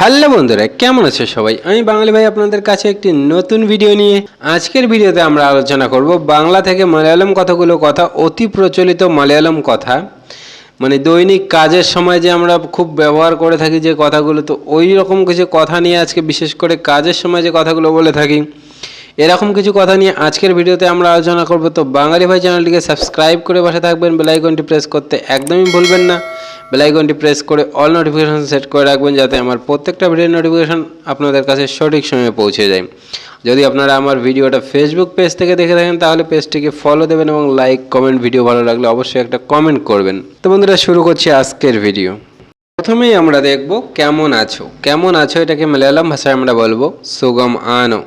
Hello বন্ধুরা, কেমন আছে সবাই? আমি বাঙালি ভাই আপনাদের কাছে একটি নতুন ভিডিও নিয়ে। আজকের ভিডিওতে আমরা আলোচনা করব বাংলা থেকে মালয়ালম কথাগুলো কথা, অতি প্রচলিত মালয়ালম কথা। মানে দৈনিক কাজের সময় যে আমরা খুব ব্যবহার করে থাকি যে কথাগুলো, তো ওই রকম কিছু কথা নিয়ে আজকে বিশেষ করে কাজের সময় যে কথাগুলো বলে থাকি, এরকম কিছু কথা নিয়ে আজকের ভিডিওতে আমরা আলোচনা করব। তো বাঙালি ভাই চ্যানেলটিকে সাবস্ক্রাইব করে বসে থাকবেন বেলাইকনটি প্রেস করতে একদমই ভুলবেন না। বেলাইকনটি প্রেস করে অল নোটিফিকেশন সেট করে রাখবেন যাতে আমার প্রত্যেকটা ভিডিওর নোটিফিকেশন আপনাদের কাছে সঠিক সময়ে পৌঁছে যায়। যদি আপনারা আমার ভিডিওটা ফেসবুক পেজ থেকে দেখে থাকেন, তাহলে পেজটিকে ফলো দেবেন এবং লাইক কমেন্ট ভিডিও ভালো লাগলে অবশ্যই একটা কমেন্ট করবেন। তো বন্ধুরা, শুরু করছি আজকের ভিডিও প্রথমেই আমরা দেখব কেমন আছো? কেমন আছো এটাকে মালয়ালম ভাষায় আমরা বলব সুগম আনো।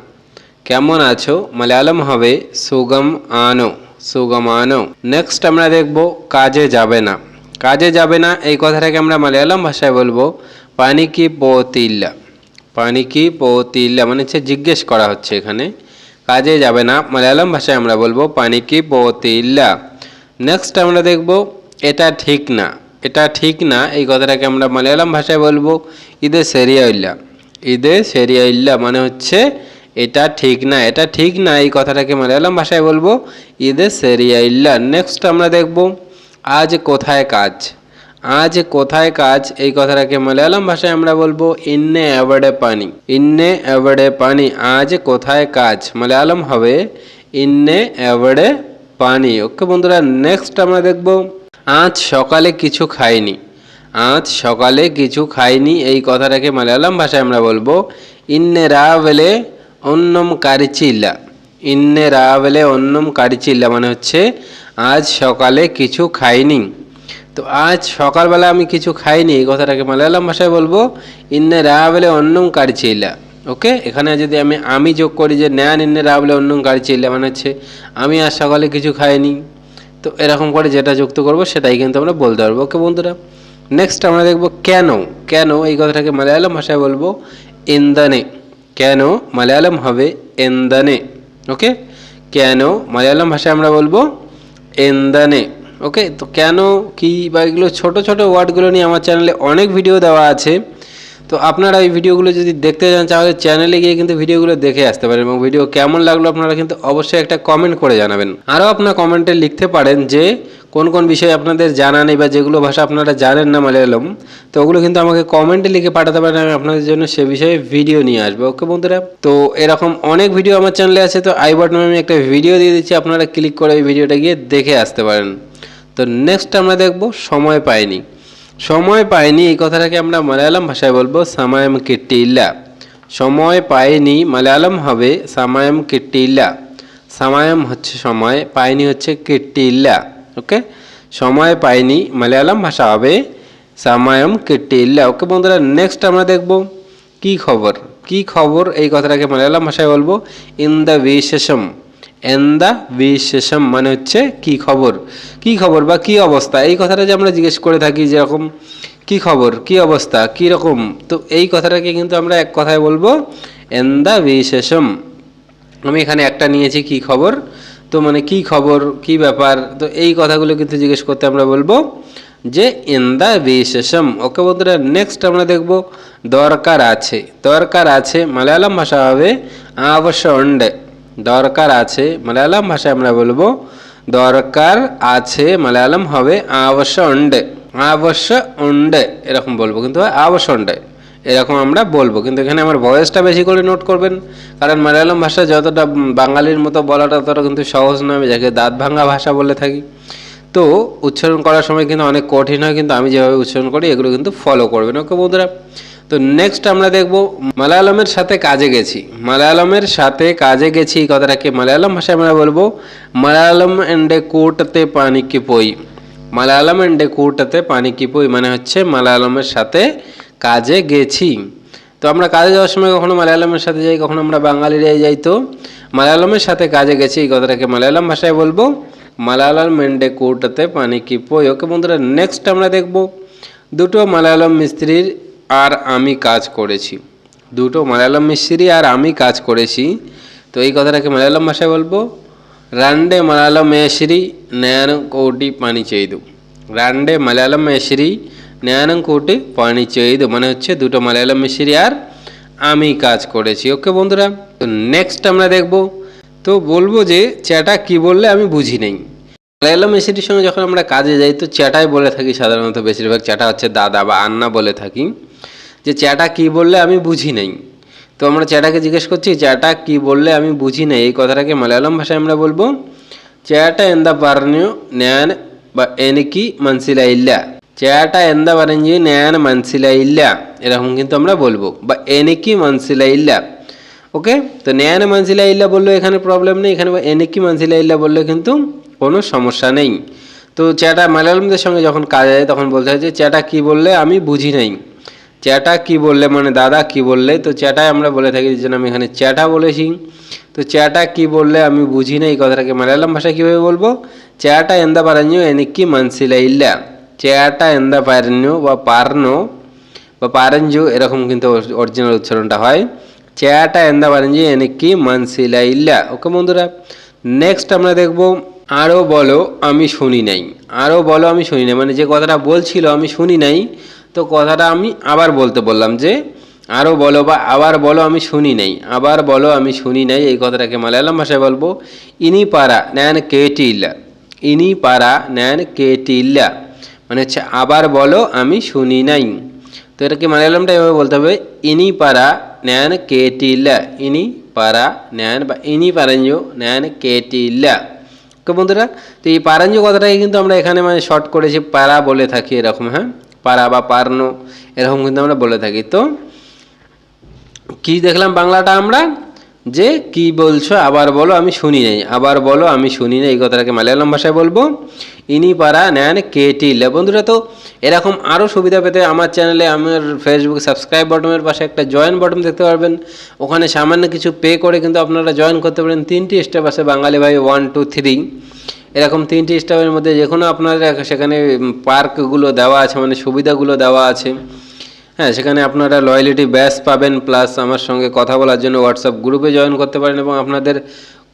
কেমন আছো? মালয়ালম হবে সুগম আনো সুগম আনো। নেক্সট আমরা দেখব কাজে যাবে না। কাজে যাবে না, এই কথাটাকে আমরা মালয়ালম ভাষায় বলব, পানি কি পোতিল্লা পানি কি পোতিল্লা মানে হচ্ছে জিজ্ঞেস করা হচ্ছে এখানে। কাজে যাবে না, মালয়ালম ভাষায় আমরা বলব, পানি কি পোতিল্লা নেক্সট আমরা দেখব, এটা ঠিক না। এটা ঠিক না, এই কথাটাকে আমরা মালয়ালম ভাষায় বলব, ঈদে সেরিয়া ইল্লা। ঈদে সেরিয়া ইল্লা মানে হচ্ছে, এটা ঠিক না। এটা ঠিক না, এই কথাটাকে মালয়ালম ভাষায় বলব, ঈদে সেরিয়া ইল্লা। নেক্সট আমরা দেখব আজ কোথায় কাজ? আজ কোথায় কাজ? এই কথাটাকে মালয়ালম ভাষায় আমরা বলব ইন্নে অ্যাওয়ার্ডে পানি। ইন্নে অ্যাওয়ার্ডে পানি। আজ কোথায় কাজ? মালয়ালম হবে ইন্নে অ্যাওয়ার্ডে পানি। ওকে বন্ধুরা নেক্সট আমরা দেখব, আজ সকালে কিছু খাইনি। আজ সকালে কিছু খাইনি, এই কথাটাকে মালয়ালম ভাষায় আমরা বলব ইন্নে রাভেলে অন্নম কারিচিল্লা। ইন্নে রাভেলে অন্নম কারিচিল্লা মানে হচ্ছে আজ সকালে কিছু খাইনি। তো আজ সকালবেলা আমি কিছু খাইনি, এই কথাটাকে মালয়ালম ভাষায় বলব, ইন্নে রাভেলে অন্নম কারিচিল্লা ওকে? এখানে যদি আমি আমি যোগ করি যে ন্যান, ইন্নে রাভেলে অন্নম কারিচিল্লা মানে হচ্ছে আমি আজ সকালে কিছু খাইনি। তো এরকম করে যেটা যুক্ত করব সেটাই কিন্তু আমরা বলতে পারব। ওকে বন্ধুরা? নেক্সট আমরা দেখব কেন? কেন? এই কথাটাকে মালয়ালম ভাষায় বলব, ইন্দনে। কেন মালয়ালম হবে এন্দনে ওকে? কেন মালয়ালম ভাষায় আমরা বলব এন্দনে ওকে তো কেন, কি বা এগুলো ছোটো ছোটো ওয়ার্ডগুলো নিয়ে আমার চ্যানেলে অনেক ভিডিও দেওয়া আছে। তো আপনারা এই ভিডিওগুলো যদি দেখতে চান, তাহলে চ্যানেলে গিয়ে কিন্তু ভিডিওগুলো দেখে আসতে পারেন এবং ভিডিও কেমন লাগল আপনারা কিন্তু অবশ্যই একটা কমেন্ট করে জানাবেন। আরও আপনার কমেন্টে লিখতে পারেন যে কোন কোন বিষয়ে আপনাদের জানা নেই বা যেগুলো ভাষা আপনারা জানেন না মালয়ালম, তো ওগুলো কিন্তু আমাকে কমেন্টে লিখে পাঠাতে পারেন আমি আপনাদের জন্য সে বিষয়ে ভিডিও নিয়ে আসব। ওকে বন্ধুরা? তো এরকম অনেক ভিডিও আমার চ্যানেলে আছে, তো আই বাটনে আমি একটা ভিডিও দিয়ে দিচ্ছি, আপনারা ক্লিক করে ওই ভিডিওটা গিয়ে দেখে আসতে পারেন। তো নেক্সট আমরা দেখব সময় পাইনি। সময় পাইনি, এই কথাটাকে আমরা মালয়ালম ভাষায় বলব সামায়াম কিট্টিল্লা। সময় পাইনি, মালয়ালম হবে সামায়াম কিট্টিল্লা। সামায়াম হচ্ছে সময়, পাইনি হচ্ছে কিট্টিল্লা। ওকে সময় পাইনি মালয়ালম ভাষা হবে সামায়াম কিট্টিল্লা ওকে বন্ধুরা নেক্সট আমরা দেখব কি খবর? কি খবর? এই কথাটাকে মালয়ালম ভাষায় বলব, ইন দ্য বিশেষম এন দ্য বিশেষম মানে হচ্ছে কি খবর? কি খবর বা কি অবস্থা? এই কথাটা যে আমরা জিজ্ঞেস করে থাকি যেরকম কি খবর? কি অবস্থা? কি রকম? তো এই কথাটাকে কিন্তু আমরা এক কথায় বলব এন দ্য বিশেষম. আমি এখানে একটা নিয়েছি কি খবর? তো মানে কি খবর, কি ব্যাপার? তো এই কথাগুলো কিন্তু জিজ্ঞেস করতে আমরা বলব যে ইন দ্য বিশেষম। ওকে বন্ধুরা নেক্সট আমরা দেখব, দরকার আছে। দরকার আছে মালয়ালম ভাষা হবে আবশ্য অন্ডে। দরকার আছে মালয়ালম ভাষায় আমরা বলব, দরকার আছে মালয়ালম হবে আবশ্য অন্ডে। আবশ্য অন্ডে, এরকম বলব, কিন্তু আবশ্য অন্ডে। এরকম আমরা বলব। কিন্তু এখানে আমার ভয়েসটা বেশি করে নোট করবেন। কারণ মালয়ালম ভাষা যতটা বাঙালির মতো বলাটা ততটা কিন্তু সহজ নয়, আমি যাকে দাঁত ভাঙা ভাষা বলে থাকি। তো উচ্চারণ করার সময় কিন্তু অনেক কঠিন হয়, কিন্তু আমি যেভাবে উচ্চারণ করি, এগুলো কিন্তু ফলো করবেন। ওকে বন্ধুরা? তো নেক্সট আমরা দেখব, মালায়ালমের সাথে কাজে গেছি। মালায়ালমের সাথে কাজে গেছি, এই কথাটাকে মালায়ালম ভাষায় আমরা বলব, মালায়ালম এন্ডে কোটতে পানি কি পই? মালায়ালম এন্ডে কোটতে পানি কি পই? মানে হচ্ছে মালায়ালমের সাথে কাজে গেছি। তো আমরা কাজে যাওয়ার সময় কখনো মালায়ালমের সাথে যাই, কখনো আমরা বাঙালিরাই যাই। তো মালায়ালমের সাথে কাজে গেছি, এই কথাটাকে মালায়ালম ভাষায় বলব। মালায়ালম মেন্ডে কোটতে পানি কি পই ওকে বন্ধুরা নেক্সট আমরা দেখব। দুটো মালায়ালম মিস্ত্রির আর আমি কাজ করেছি। দুটো মালায়ালম মিস্ত্রি আর আমি কাজ করেছি। তো এই কথাটাকে মালায়ালম ভাষায় বলব। রান্ডে মালায়ালম মেশরি ন্যান কোটি পানি চেইদু রান্ডে মালায়ালম মেশরি জ্ঞানং কোটি পয়নিচয়ী মানে হচ্ছে দুটো মালায়ালম মিশিয়ে আর আমি কাজ করেছি ওকে বন্ধুরা তো নেক্সট আমরা দেখব তো বলব যে চ্যাটা কি বললে আমি বুঝি নেই মালায়ালম এসিটির সঙ্গে যখন আমরা কাজে যাই তো চ্যাটাই বলে থাকি সাধারণত বেশিরভাগ চ্যাটা হচ্ছে দাদা বা আন্না বলে থাকি। যে চ্যাটা কি বললে আমি বুঝি নেই তো আমরা চ্যাটাকে জিজ্ঞেস করছি চ্যাটা কি বললে আমি বুঝি নাই এই কথাটাকে মালায়ালম ভাষায় আমরা বলব চ্যাটা এন্দা পারণীয় ন্যান বা এনেকি মানসিলা ইল্লা ചേട്ട എന്താ പറഞ്ഞു ഞാൻ മനസ്സിലായില്ല এরকম কিন্তু আমরা বলবো বা എനിക്ക് മനസ്സിലായില്ല ওকে তো ন্যান মানসিলাইল্লা বললো এখানে প্রবলেম নেই এখানে এনেকি মানসিলাইল্লা বললে কিন্তু কোনো সমস্যা নেই তো চ্যাটা মালায়ালামদের সঙ্গে যখন কাজ হয় তখন বলতে হয় যে চ্যাটা কি বললে আমি বুঝি নাই চ্যাটা কি বললে মানে দাদা কি বললে তো চ্যাটাই আমরা বলে থাকি যে আমি এখানে চ্যাটা বলেছি তো চ্যাটা কি বললে আমি বুঝি না এই কথাটাকে মালায়ালাম ভাষায় কীভাবে বলবো চ্যাটা എന്താ പറഞ്ഞു എനിക്ക് മനസ്സിലായില്ല চ্যাটা എന്താ പറഞ്ഞു বা পারনো বা পারঞ্জু এরকম কিন্তু অরিজিনাল উচ্চারণটা হয় চ্যাটা എന്താ പറഞ്ഞു എനിക്ക് മനസ്സിലായില്ല ওকে বন্ধুরা নেক্সট আমরা দেখব আরও বলো আমি শুনি নাই আরও বলো আমি শুনি নাই মানে যে কথাটা বলছিল আমি শুনি নাই তো কথাটা আমি আবার বলতে বললাম যে আরও বলো বা আবার বলো আমি শুনি নাই আবার বলো আমি শুনি নাই এই কথাটাকে মালায়ালাম ভাষায় বলবো ইনি পারা ন্যান কেটিল্লা ইনি পারা ন্যান কেটিল্লা মানে হচ্ছে আবার বলো, আমি শুনি নাই। তো এটাকে মালায়ালামটা এভাবে বলতে হবে? ইনি পারা ন্যান কেটিল্লা। ইনি পারা ন্যান বা ইনি পারাঞ্জো ন্যান কেটিল্লা। ওকে বন্ধুরা, তো এই পারাঞ্জো কথাটাকে কিন্তু আমরা এখানে মানে শর্ট করেছি, পারা বলে থাকি এরকম হ্যাঁ? পারা বা পারনো, এরকম কিন্তু আমরা বলে থাকি। তো কি দেখলাম বাংলাটা আমরা? যে কি বলছো, আবার বলো, আমি শুনি নাই। আবার বলো, আমি শুনি নাই, এই কথাটাকে মালায়ালাম ভাষায় বলব। ইনি পারা নেন কেটিল বন্ধুরা, তো এরকম আরও সুবিধা পেতে আমার চ্যানেলে আমার ফেসবুক সাবস্ক্রাইব বটমের পাশে একটা জয়েন বটম দেখতে পারবেন। ওখানে সামান্য কিছু পে করে কিন্তু আপনারা জয়েন করতে পারেন। তিনটি স্টেপ আছে বাঙালি ভাই ওয়ান টু থ্রি এরকম তিনটি স্টেপের মধ্যে যে কোনো আপনাদের সেখানে পার্কগুলো দেওয়া আছে মানে সুবিধাগুলো দেওয়া আছে। হ্যাঁ সেখানে আপনারা লয়ালিটি ব্যাস পাবেন প্লাস আমার সঙ্গে কথা বলার জন্য হোয়াটসঅ্যাপ গ্রুপে জয়েন করতে পারেন এবং আপনাদের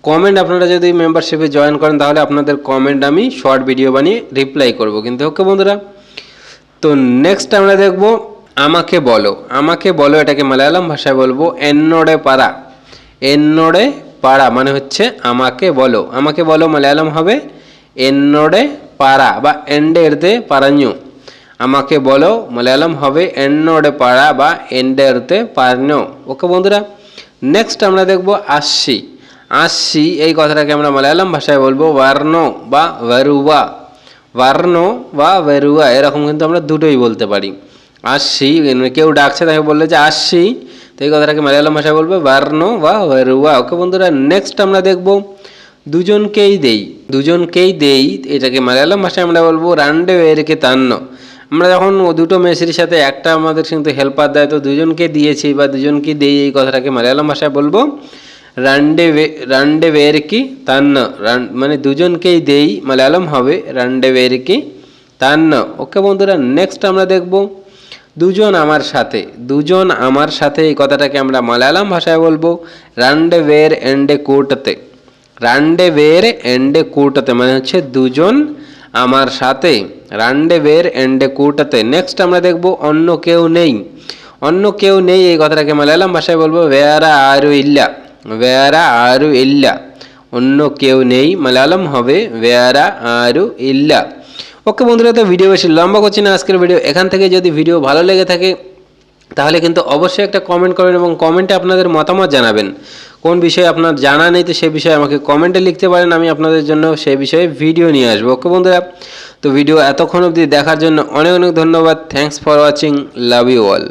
কমেন্ট আপনারা যদি মেম্বারশিপে জয়েন করেন, তাহলে আপনাদের কমেন্ট আমি শর্ট ভিডিও বানিয়ে রিপ্লাই করব। কিন্তু ওকে বন্ধুরা? তো নেক্সট আমরা দেখব আমাকে বলো। আমাকে বলো, এটাকে মালায়ালাম ভাষায় বলব, এন্নোড়ে পাড়া। এন্নোড়ে পাড়া মানে হচ্ছে আমাকে বলো। আমাকে বলো মালায়ালাম হবে এন্নোড়ে পাড়া বা এন্ডে এরতে পারাഞ്ഞു আমাকে বলো, মালায়ালাম হবে এন্নোড়ে পাড়া বা এন্ডে এরতে পারনো। ওকে বন্ধুরা নেক্সট আমরা দেখব আসছি আসছি এই কথাটাকে আমরা মালায়ালাম ভাষায় বলব বার্ণ বা ভারুবা বার্ণ বা ভেরুয়া এরকম কিন্তু আমরা দুটোই বলতে পারি। মানে কেউ ডাকছে তাকে বললে যে আসছি তো এই কথাটাকে মালায়ালাম ভাষায় বলবে বার্ণ বা ভেরুয়া ওকে বন্ধুরা নেক্সট আমরা দেখব দুজনকেই দেই। দুজনকেই দেই, এটাকে মালায়ালাম ভাষায় আমরা বলব রান্ডে এরকে তান্ন। আমরা যখন ও দুটো মেসির সাথে একটা আমাদের কিন্তু হেল্পার দেয় তো দুজনকে দিয়েছি বা দুজনকে দেই এই কথাটাকে মালায়ালাম ভাষায় বলব, রান্ডে রান্ডে তান্ন, রান মানে দুজনকেই দেই মালায়ালাম হবে, রান্ডে ওয়েরকি তান্ন। ওকে বন্ধুরা নেক্সট আমরা দেখব, দুজন আমার সাথে, দুজন আমার সাথে এই কথাটাকে আমরা মালায়ালাম ভাষায় বলব, রান্ডে ওয়ের এন্ডে কোটতে রান্ডে ওয়ের এন্ডে কোটতে মানে হচ্ছে দুজন আমার সাথে রান্ডে বের এন্ডে কুটাতে। নেক্সট আমরা দেখব অন্য কেউ নেই। অন্য কেউ নেই, এই কথাটাকে মালায়ালাম ভাষায় বলব বেয়ারা আরু ইল্লা বেয়ারা আরু ইল্লা, অন্য কেউ নেই। মালায়ালাম হবে বেয়ারা আরু ইল্লা। ওকে বন্ধুরা, তো ভিডিও বেশি লম্বা করছি না, আজকের ভিডিও এখান থেকে। যদি ভিডিও ভালো লেগে থাকে তাহলে কিন্তু অবশ্যই একটা কমেন্ট করবেন এবং কমেন্টে আপনাদের মতামত জানাবেন। কোন বিষয়ে আপনার জানা নেই তো সে বিষয়ে আমাকে কমেন্টে লিখতে পারেন, আমি আপনাদের জন্য সেই বিষয়ে ভিডিও নিয়ে আসব। ওকে বন্ধুরা, তো ভিডিও এতক্ষণ অবধি দেখার জন্য অনেক অনেক ধন্যবাদ। Thanks for watching love you all